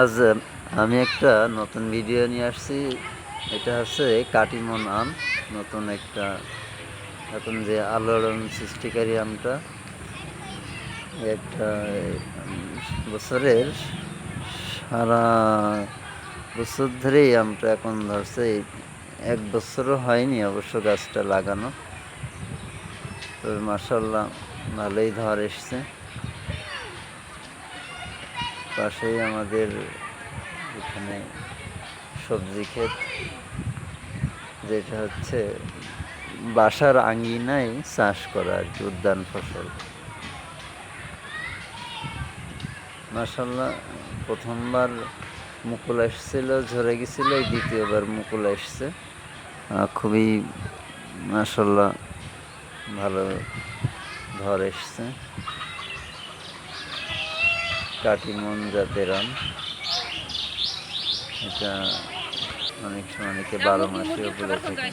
আজ আমি একটা নতুন ভিডিও নিয়ে আসছি। এটা হচ্ছে কাটিমন আম, নতুন একটা এখন যে আলোড়ন সৃষ্টিকারী আমটা। একটা বছরের সারা বছর ধরেই আমটা এখন ধরছে। এক বছরও হয়নি অবশ্য গাছটা লাগানো। তবে মার্শাল্লাহ ভালোই ধর এসছে। পাশেই আমাদের এখানে সবজি ক্ষেত, যেটা হচ্ছে বাসার আঙ্গিনায় চাষ করা আর কি, উদ্যান ফসল। মাসাল্লাহ প্রথমবার মুকুল এসেছিল ঝরে গেছিল, এই দ্বিতীয়বার মুকুল এসছে খুবই মাসাল্লাহ ভালো ধর এসছে। কাটিমন জাতের আম। এটা অনেক সময় অনেকে বারো মাসেও বলে থাকে।